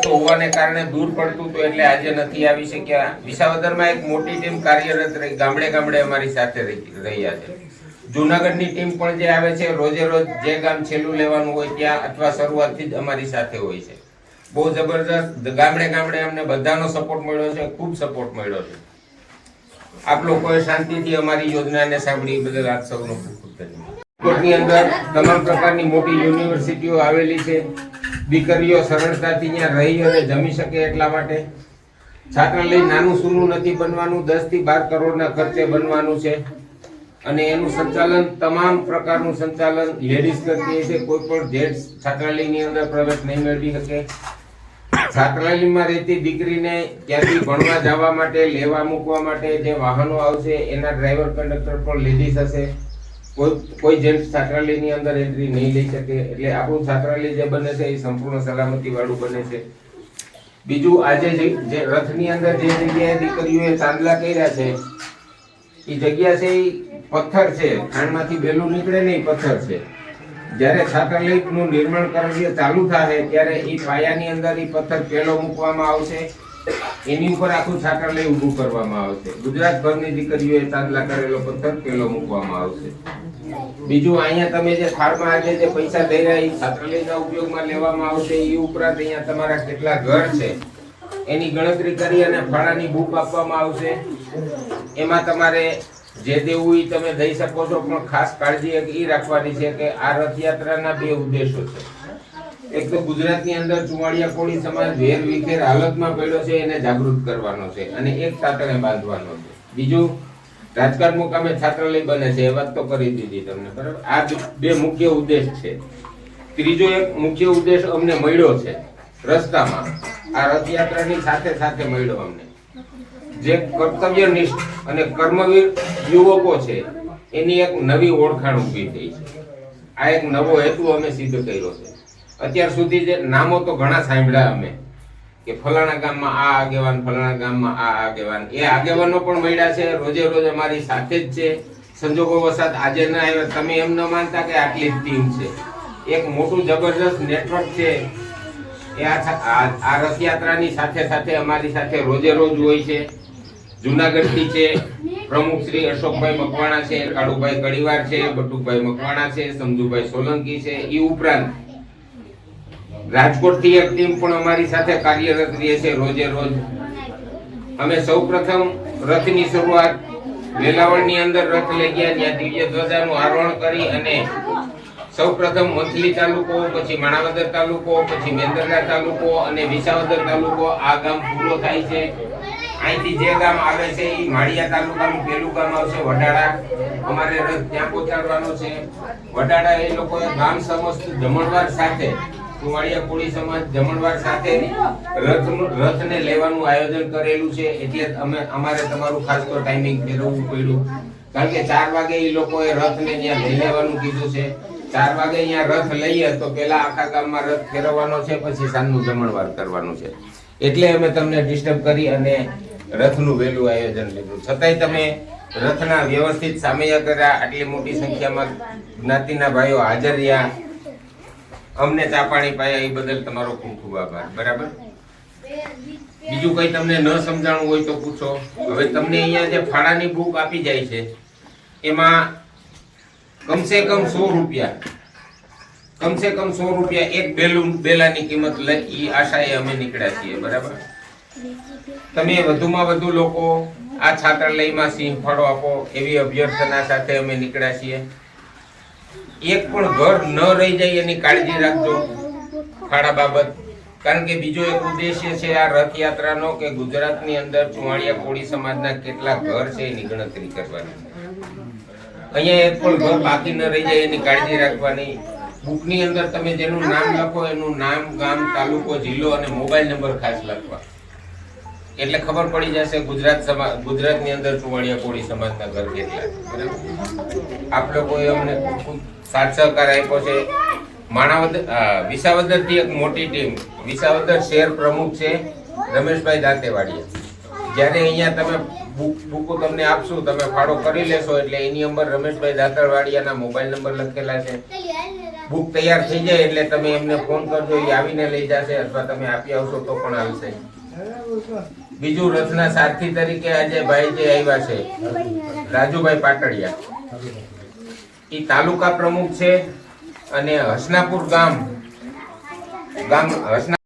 તો હોવાને કારણે દૂર પડતું હતું એટલે આજે નથી આવી શક્યા. વિસાવદરમાં એક મોટી ટીમ કાર્યરત રહી, ગામડે ગામડે અમારી સાથે રહ્યા છે. જૂનાગઢની ટીમ પણ જે આવે છે, રોજે રોજ જે ગામ છેલ્લું લેવાનું હોય ત્યાં અથવા શરૂઆતથી જ અમારી સાથે હોય છે. બહુ જબરદસ્ત ગામડે ગામડે અમને બધાનો સપોર્ટ મળ્યો છે, ખૂબ સપોર્ટ મળ્યો છે. આપ લોકોએ શાંતિથી અમારી યોજનાને સાંભળી બદલ આપ સૌનો ખૂબ ખૂબ ધન્યવાદ. રાજકોટની અંદર તમામ પ્રકારની મોટી યુનિવર્સિટીઓ આવેલી છે. દીકરીઓ સરળતાથી ત્યાં રહી અને જમી શકે એટલા માટે. છાત્રાલય નાનું સૂનું નથી બનવાનું, દસથી બાર કરોડના ખર્ચે બનવાનું છે. અને એનું સંચાલન તમામ પ્રકારનું સંચાલન લેડીઝ કરતી હશે કોઈ પણ જેન્ટ્સ છાત્રાલયની અંદર પ્રવેશ નહીં મેળવી શકે. છાત્રાલયમાં રહેતી દીકરીને ત્યાંથી ભણવા જવા માટે, લેવા મૂકવા માટે જે વાહનો આવશે, એના ડ્રાઈવર કંડક્ટર પણ લેડીઝ હશે. કોઈ કોઈ જેન્ટ્સ છાત્રાલયની અંદર એન્ટ્રી નહીં લઈ શકે, એટલે આપણું છાત્રાલય જે બને છે એ સંપૂર્ણ સલામતી વાળું બને છે. બીજું આજે જે રથની અંદર જે જગ્યાએ દીકરીઓએ ચાંદલા કર્યા છે, એ જગ્યા છે એ પથ્થર છે. ખાણમાંથી બેલું નીકળે ને એ પથ્થર છે. જ્યારે છાત્રાલયનું નિર્માણ કાર્ય ચાલુ થાય ત્યારે એ પાયાની અંદર એ પથ્થર પેલો મૂકવામાં આવશે. એની ઉપર આખું છાત્રાલય ઊભું કરવામાં આવશે. ગુજરાતભરની દીકરીઓએ ચાંદલા કરેલો પથ્થર પેલો મૂકવામાં આવશે. બીજું અહીંયા તમે જે ફાર્મા આજે જે પૈસા દઈ રહ્યા, એ છાત્રાલયના ઉપયોગમાં લેવામાં આવશે, એ ઉપરાંત અહીંયા તમારા કેટલા ઘર છે, એની ગણતરી કરી અને ફાળાની બુક આપવામાં આવશે. એમાં તમારે જે દેવું એ તમે દઈ શકો છો, પણ ખાસ કાળજી એક એ રાખવાની છે કે આ રથયાત્રાના બે ઉદ્દેશો છે. એક તો ગુજરાતની અંદર ચુમાડિયા કોળી સમાજ વેર વિખેર હાલતમાં પડ્યો છે, એને જાગૃત કરવાનો છે અને એક તાતણે બાંધવાનો છે. બીજું રાજકારણ મુકામે છાત્રાલય બને છે, એ વાત તો કરી દીધી તમને, બરાબર? આ બે મુખ્ય ઉદ્દેશ છે. ત્રીજો એક મુખ્ય ઉદ્દેશ અમને મળ્યો છે, રસ્તામાં. આ રથયાત્રાની સાથે સાથે મળ્યો અમને. જે કર્તવ્યનિષ્ઠ અને કર્મવીર યુવકો છે, એની એક નવી ઓળખાણ ઊભી થઈ છે. આ એક નવો હેતુ અમે સિદ્ધ કર્યો છે. અત્યાર સુધી જે નામો તો ઘણા સાંભળ્યા અમે. કે ફલાણા ગામમાં આ આગેવાન, ફલાણા ગામમાં આ આગેવાન. એ આગેવાનો પણ મળ્યા છે. રોજે રોજ અમારી સાથે જ છે. સંજોગો વસાત આજે ના આવ્યા. તમે એમ ન માનતા કે આટલી ટીમ છે. એક મોટું જબરજસ્ત નેટવર્ક છે. એ આ રથયાત્રાની સાથે સાથે અમારી સાથે રોજે રોજ હોય છે. જુનાગઢથી છે. પ્રમુખ શ્રી અશોકભાઈ મકવાણા છે. કાળુભાઈ કડીવાર છે. બટુકભાઈ મકવાણા છે. સમજુભાઈ સોલંકી છે. એ ઉપરાંત રાજકોટથી એક ટીમ પણ અમારી સાથે કાર્યરત રહે છે રોજે રોજ. અમે સૌપ્રથમ રથની શરૂઆત વેલાવળની અંદર રથ લઈ ગયા ત્યાં દિવ્ય ધ્વજાનું આરોહણ કરી અને સૌપ્રથમ મંથલી તાલુકો, પછી માણાવદર તાલુકો, પછી મેંદરડા તાલુકો અને વિસાવદર તાલુકો આ ગામ પૂરો થાય છે. અહીંથી જે ગામ આવે છે એ માળિયા તાલુકાનું પેલું ગામ આવશે વડાળા અમારે રથ ત્યાં પહોંચાડવાનો છે. વડાળા એ લોકોએ ગામ સમસ્ત જમણવાર સાથે કુંવાડિયા કોળી સમાજ જમણવાર સાથે રથનું રથને લેવાનું આયોજન કરેલું છે. એટલે અમે અમારે તમારું ખાસ તો ટાઈમિંગ ફેરવવું પડ્યું. કારણ કે ચાર વાગે એ લોકોએ રથને ત્યાં લઈ લેવાનું કીધું છે. ચાર વાગે અહીંયા રથ લઈએ તો પેલા આખા ગામમાં રથ ફેરવવાનો છે, પછી સાંજનું જમણવાર કરવાનું છે. એટલે અમે તમને ડિસ્ટર્બ કરી અને રથનું વહેલું આયોજન લીધું. છતાંય તમે રથના વ્યવસ્થિત સામૈયા કર્યા, આટલી મોટી સંખ્યામાં જ્ઞાતિના ભાઈઓ હાજર રહ્યા. અમને ચા પાણી પાયા એ બદલ તમારો ખૂબ ખૂબ આભાર. બરાબર? બીજું કઈ તમને ન સમજાણું હોય તો પૂછો. હવે તમને અહીંયા જે ફાળાની બુક આપી જાય છે, એમાં કમસે કમ સો રૂપિયા, કમસે કમ સો રૂપિયા એક બેલું બેલાની કિંમત લઈ આશાએ અમે નીકળ્યા છીએ. બરાબર? તમે વધુમાં વધુ લોકો આ છાત્રાલયમાં સિંહ ફાળો આપો એવી અભ્યર્થના સાથે અમે નીકળ્યા છીએ. એક પણ ઘર ન રહી જાય એની કાળજી રાખજો. ખાડા બાબત. કારણ કે બીજો એક ઉદ્દેશ્ય છે આ રથયાત્રાનો કે ગુજરાતની અંદર ચુવાણિયા કોળી સમાજના કેટલા ઘર છે એની ગણતરી કરવાની. અહીંયા એક પણ ઘર બાકી ન રહી જાય એની કાળજી રાખવાની. બુકની અંદર તમે જેનું નામ લખો, એનું નામ, ગામ, તાલુકો, જિલ્લો અને મોબાઈલ નંબર ખાસ લખવા. એટલે ખબર પડી જશે ગુજરાત સમાજ ગુજરાતની અંદર ચુવાડિયા કોળી સમાજના ઘર કેટલા આપ લોકોએ અમને ખૂબ સાથ સહકાર આપ્યો છે. માણાવદર વિસાવદરથી એક મોટી ટીમ, વિસાવદર શહેર પ્રમુખ છે રમેશભાઈ દાંતેવાડિયા. જ્યારે અહીંયા તમે બુક તમને આપશું, તમે ફાળો કરી લેશો એટલે એની અંદર રમેશભાઈ દાંતરવાડિયાના મોબાઈલ નંબર લખેલા છે. બુક તૈયાર થઈ જાય એટલે તમે એમને ફોન કરજો, એ આવીને લઈ જશે અથવા તમે આપી આવશો તો પણ આવશે બીજું રથના સારથી તરીકે આજે ભાઈ જે આવ્યા છે. રાજુભાઈ પાટડિયા. એ તાલુકા પ્રમુખ છે અને હસનાપુર ગામ ગામ હસના